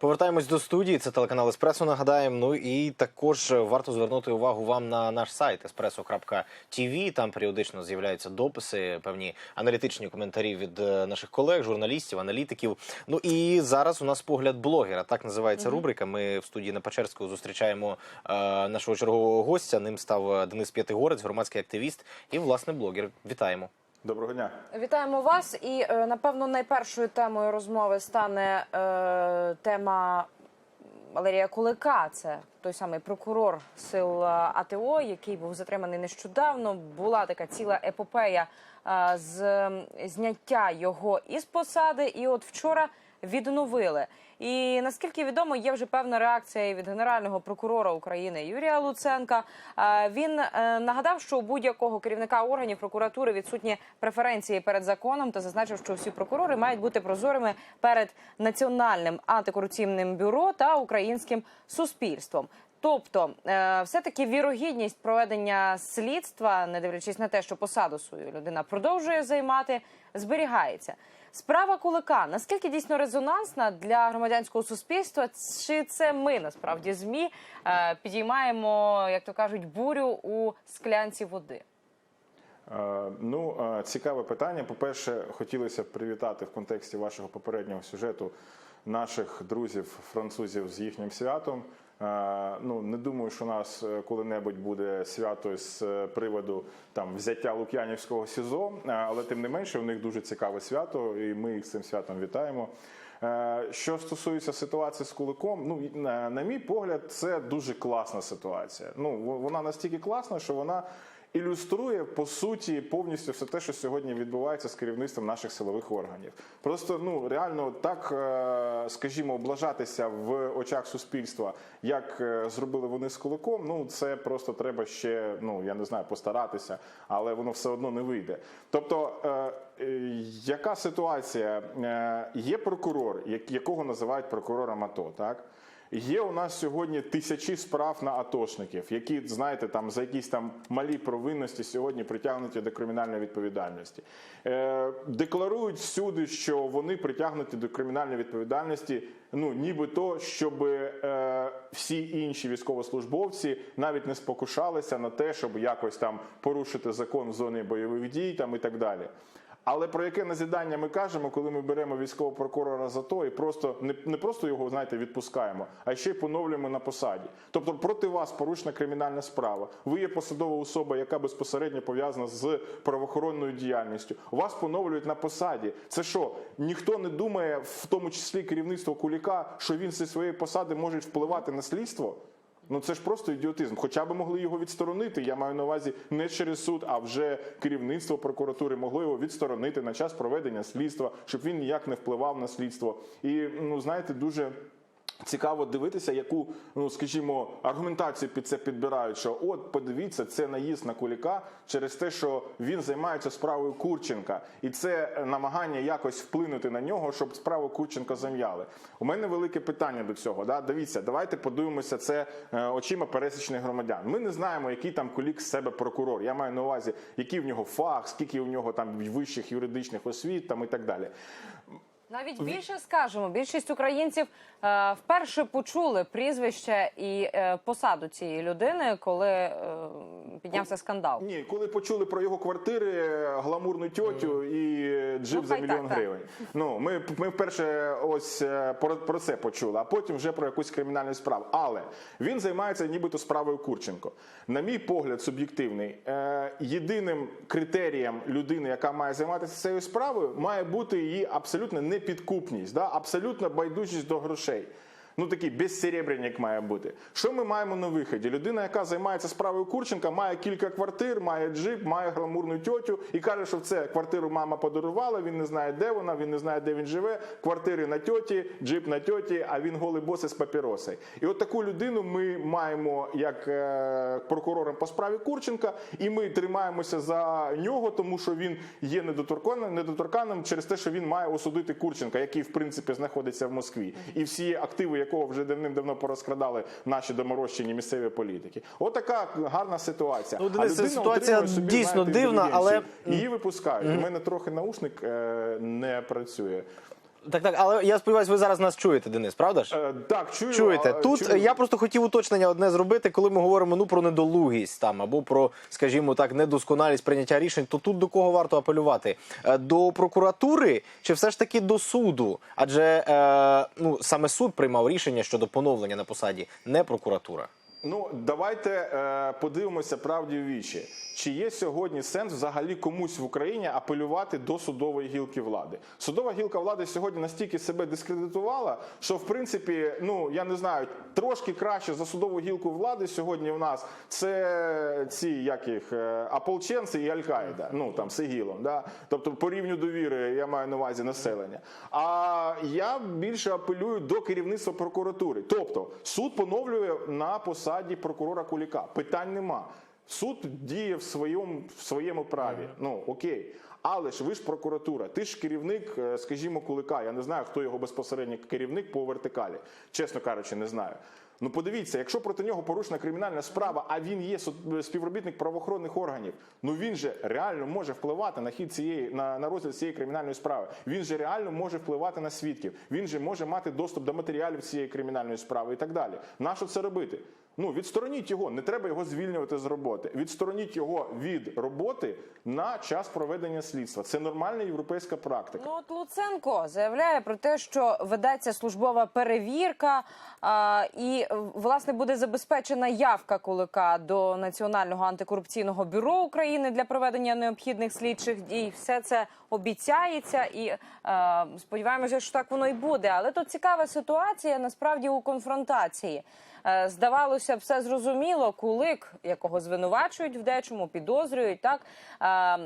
Повертаємось до студії. Це телеканал Еспресо. Нагадаємо. Ну і також варто звернути увагу вам на наш сайт espresso.tv. Там періодично з'являються дописи, певні аналітичні коментарі від е, наших колег, журналістів, аналітиків. Ну і зараз у нас погляд блогера. Так називається рубрика. Ми в студії на Печерську зустрічаємо е, нашого чергового гостя. Ним став е, Денис П'ятигорець, громадський активіст і власне блогер. Вітаємо. Доброго дня. Вітаємо вас. І е, напевно найпершою темою розмови стане е, тема Валерія Кулика. Це той самий прокурор сил е, АТО, який був затриманий нещодавно. Була така ціла епопея е, з зняття його із посади. І от вчора відновили. І наскільки відомо, є вже певна реакція від генерального прокурора України Юрія Луценка. Е, Він е, нагадав, що у будь-якого керівника органів прокуратури відсутні преференції перед законом та зазначив, що всі прокурори мають бути прозорими перед національним антикорупційним бюро та українським суспільством. Тобто, е, все-таки вірогідність проведення слідства, не дивлячись на те, що посаду свою людина продовжує займати, зберігається. Справа Кулика наскільки дійсно резонансна для громадянського суспільства? Чи це ми насправді змі е, підіймаємо, як то кажуть, бурю у склянці води? Е, Ну, е, цікаве питання. По-перше, хотілося б привітати в контексті вашого попереднього сюжету наших друзів французів з їхнім святом. Е, Ну, не думаю, що у нас е, коли-небудь буде свято з е, приводу там взяття Лук'янівського СІЗО, але тим не менше, у них дуже цікаве свято, і ми їх цим святом вітаємо. Що стосується ситуації з Куликом, ну на, мій погляд, це дуже класна ситуація. Ну вона настільки класна, що вона ілюструє по суті повністю все те, що сьогодні відбувається з керівництвом наших силових органів. Просто ну реально так, е, скажімо, облажатися в очах суспільства, як е, зробили вони з Куликом. Ну це просто треба ще, ну я не знаю, постаратися, але воно все одно не вийде. Тобто. е, Яка ситуація? Є прокурор, якого називають прокурором АТО, так? Є у нас сьогодні тисячі справ на атошників, які, знаєте, там за якісь там малі провинності сьогодні притягнуті до кримінальної відповідальності. Е, декларують всюди, що вони притягнуті до кримінальної відповідальності, ну нібито, щоб е, всі інші військовослужбовці навіть не спокушалися на те, щоб якось там порушити закон в зоні бойових дій там і так далі. Але про яке назідання ми кажемо, коли ми беремо військового прокурора за то і просто не, не просто його знаєте відпускаємо, а ще й поновлюємо на посаді. Тобто проти вас порушена кримінальна справа. Ви є посадова особа, яка безпосередньо пов'язана з правоохоронною діяльністю. Вас поновлюють на посаді. Це що? Ніхто не думає, в тому числі керівництво Куліка, що він зі своєї посади може впливати на слідство. Ну це ж просто ідіотизм. Хоча б могли його відсторонити. Я маю на увазі не через суд, а вже керівництво прокуратури могло його відсторонити на час проведення слідства, щоб він ніяк не впливав на слідство. І ну знаєте, дуже. Цікаво дивитися, яку, ну скажімо, аргументацію під це підбирають. Що от подивіться, це наїзд на Куліка через те, що він займається справою Курченка, і це е, намагання якось вплинути на нього, щоб справу Курченка зам'яли. У мене велике питання до цього. Да? Дивіться, давайте подивимося це е, очима пересічних громадян. Ми не знаємо, який там Кулік з себе прокурор. Я маю на увазі, який в нього фах, скільки у нього там вищих юридичних освіт там і так далі. Навіть більше скажемо, більшість українців е, вперше почули прізвище і е, посаду цієї людини, коли е, піднявся скандал. Ні, коли почули про його квартири, гламурну тьотю і джип Ну, за хай мільйон так, так. гривень. Ну ми, ми вперше ось е, про, про це почули, а потім вже про якусь кримінальну справу. Але він займається нібито справою Курченко. На мій погляд, суб'єктивний, е, єдиним критерієм людини, яка має займатися цією справою, має бути її абсолютно непідкупність, да? абсолютно байдужість до грошей. Ну такий безсеребряник має бути. Що ми маємо на виході? Людина, яка займається справою Курченка, має кілька квартир, має джип, має гламурну тьотю і каже, що це квартиру мама подарувала. Він не знає, де вона, він не знає, де він живе. Квартири на тьоті, джип на тьоті, а він голий боси з папіроси. І от таку людину ми маємо як е, прокурором по справі Курченка, і ми тримаємося за нього, тому що він є недоторканним, недоторканним через те, що він має осудити Курченка, який в принципі знаходиться в Москві, і всі активи якого вже давним-давно порозкрадали наші доморощені місцеві політики. Отака гарна ситуація. Ну, Денис, а людина ситуація собі, дійсно знаєте, дивна, але- її випускають. У мене трохи наушник е, не працює. Так, так, але я сподіваюся, ви зараз нас чуєте, Денис, правда ж? Е, Так, чую. Чуєте, тут чую. я просто хотів уточнення одне зробити, коли ми говоримо ну про недолугість там або про, скажімо так, недосконалість прийняття рішень. То тут до кого варто апелювати? Е, До прокуратури чи все ж таки до суду? Адже е, ну саме суд приймав рішення щодо поновлення на посаді, не прокуратура. Ну, давайте е, подивимося правді в вічі. Чи є сьогодні сенс взагалі комусь в Україні апелювати до судової гілки влади? Судова гілка влади сьогодні настільки себе дискредитувала, що в принципі, ну я не знаю, трошки краще за судову гілку влади сьогодні в нас це ці як їх е, ополченці і Аль-Каїда, ну там з ІГІЛом, да? тобто по рівню довіри я маю на увазі населення. А я більше апелюю до керівництва прокуратури. Тобто суд поновлює на посаді прокурора Куліка. Питань нема. Суд діє в своєму в своєму праві. Ну окей. Але ж ви ж прокуратура, ти ж керівник, е, скажімо, Кулика. Я не знаю, хто його безпосередньо керівник по вертикалі. Чесно кажучи, не знаю. Ну подивіться, якщо проти нього порушена кримінальна справа, а він є суд- співробітник правоохоронних органів, ну він же реально може впливати на хід цієї на, на розгляд цієї кримінальної справи. Він же реально може впливати на свідків. Він же може мати доступ до матеріалів цієї кримінальної справи і так далі. Нащо це робити? Ну відстороніть його, не треба його звільнювати з роботи. Відстороніть його від роботи на час проведення слідства. Це нормальна європейська практика. Ну от Луценко заявляє про те, що ведеться службова перевірка, а, і власне буде забезпечена явка Кулика до Національного антикорупційного бюро України для проведення необхідних слідчих дій. Все це обіцяється, і е, сподіваємося, що так воно і буде. Але тут цікава ситуація насправді у конфронтації. Е, Здавалося, все зрозуміло. Кулик, якого звинувачують в дечому, підозрюють, так е,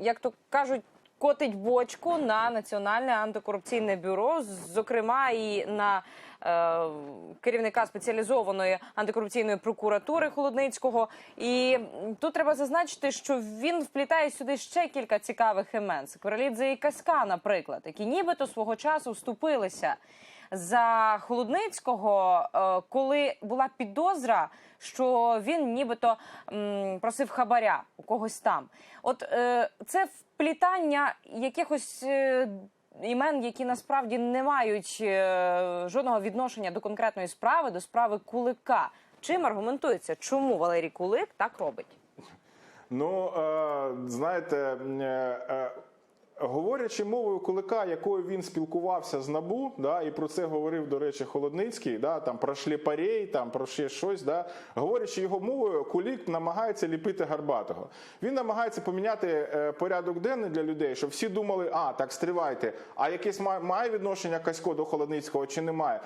як то кажуть, котить бочку на національне антикорупційне бюро, зокрема і на е, керівника спеціалізованої антикорупційної прокуратури Холодницького. І тут треба зазначити, що він вплітає сюди ще кілька цікавих імен. Секваралідзе і Каська, наприклад, які нібито свого часу вступилися за Холодницького, е, коли була підозра, що він нібито просив хабаря у когось там. От е, це вплітання якихось. е, Імен, які насправді не мають жодного відношення до конкретної справи, до справи Кулика. Чим аргументується, чому Валерій Кулик так робить? Ну, знаєте, говорячи мовою кулика, якою він спілкувався з набу, да, і про це говорив, до речі, Холодницький, да, там про шліпарей, там про ще щось. Да, говорячи його мовою, кулік намагається ліпити гарбатого. Він намагається поміняти е, порядок денний для людей, щоб всі думали, а так стривайте, а якесь має, має відношення Касько до Холодницького чи немає.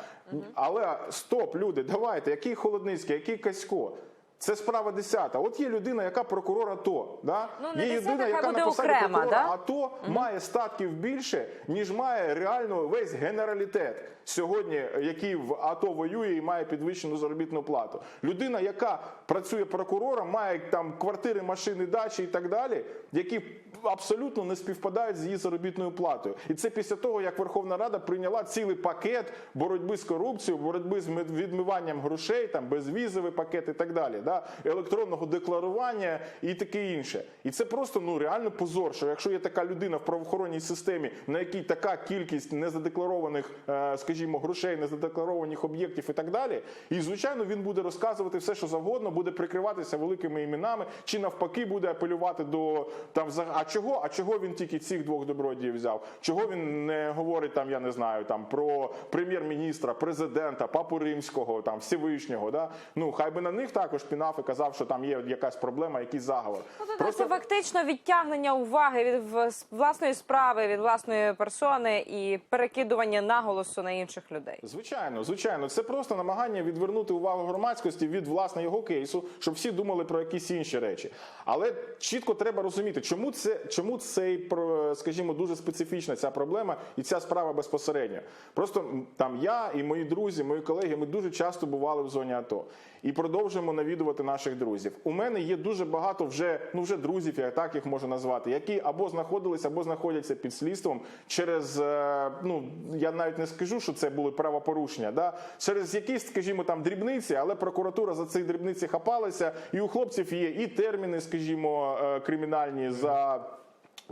Але стоп, люди, давайте, який Холодницький, який Касько? Це справа десята. От є людина, яка прокурор АТО. Да? Ну, є людина, яка на посаді окрема, прокурора да? АТО має статків більше, ніж має реально весь генералітет сьогодні, який в АТО воює і має підвищену заробітну плату. Людина, яка працює прокурором, має там квартири, машини, дачі і так далі, які абсолютно не співпадають з її заробітною платою. І це після того, як Верховна Рада прийняла цілий пакет боротьби з корупцією, боротьби з відмиванням грошей, там безвізовий пакет і так далі, да? електронного декларування і таке інше. І це просто ну реально позор, що якщо є така людина в правоохоронній системі, на якій така кількість незадекларованих, е, скажімо, грошей, незадекларованих об'єктів і так далі, і звичайно він буде розказувати все, що завгодно, буде прикриватися великими іменами, чи навпаки буде апелювати до там а чого? А чого він тільки цих двох добродіїв взяв? Чого він не говорить там, я не знаю, там про прем'єр-міністра, президента, папу римського, там Всевишнього? Да? Ну хай би на них також пінав і казав, що там є якась проблема, якийсь заговор. Ну, то це фактично відтягнення уваги від власної справи, від власної персони і перекидування наголосу на інших людей. Звичайно, звичайно, це просто намагання відвернути увагу громадськості від власне його кейсу, щоб всі думали про якісь інші речі. Але чітко треба розуміти, чому це чому цей скажімо, дуже специфічна ця проблема і ця справа безпосередньо. Просто там я і мої друзі, мої колеги, ми дуже часто бували в зоні АТО і продовжуємо навідувати наших друзів. У мене є дуже багато вже ну вже друзів, я так їх можу назвати, які або знаходилися, або знаходяться під слідством через е, ну я навіть не скажу, що це були правопорушення, да через якісь, скажімо, там дрібниці, але прокуратура за ці дрібниці хапалася, і у хлопців є і терміни, скажімо, е, кримінальні за.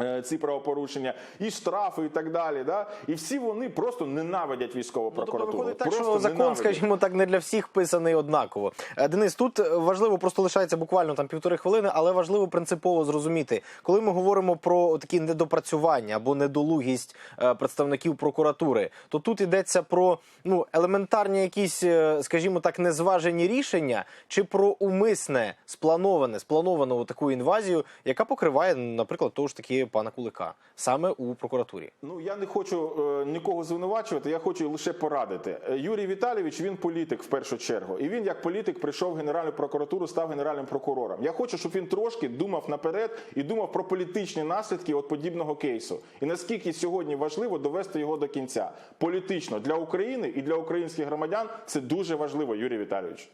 Е, Ці правопорушення, і штрафи, і так далі, да і всі вони просто ненавидять військову Ну, тобто прокуратуру. виходить так, просто що закон, ненавидять. скажімо так, не для всіх писаний однаково. Е, Денис, тут е, важливо просто лишається буквально там півтори хвилини, але важливо принципово зрозуміти, коли ми говоримо про такі недопрацювання або недолугість представників прокуратури, то тут йдеться про ну елементарні якісь, скажімо так, незважені рішення, чи про умисне сплановане, сплановану таку інвазію, яка покриває, наприклад, того ж таки пана Кулика саме у прокуратурі. Ну я не хочу е, нікого звинувачувати, я хочу лише порадити. Е, Юрій Віталійович він політик в першу чергу, і він як політик прийшов в Генеральну прокуратуру, став генеральним прокурором. Я хочу, щоб він трошки думав наперед і думав про політичні наслідки от подібного кейсу. І наскільки сьогодні важливо довести його до кінця. Політично для України і для українських громадян це дуже важливо, Юрій Віталійович.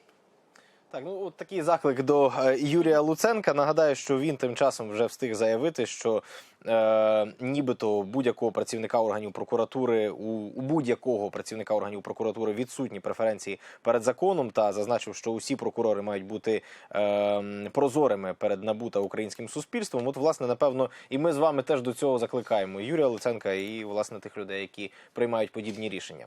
Так, ну от такий заклик до е, Юрія Луценка. Нагадаю, що він тим часом вже встиг заявити, що е, нібито будь-якого працівника органів прокуратури у, у будь-якого працівника органів прокуратури відсутні преференції перед законом, та зазначив, що усі прокурори мають бути е, прозорими перед НАБУ та українським суспільством. От, власне, напевно, і ми з вами теж до цього закликаємо Юрія Луценка і власне тих людей, які приймають подібні рішення.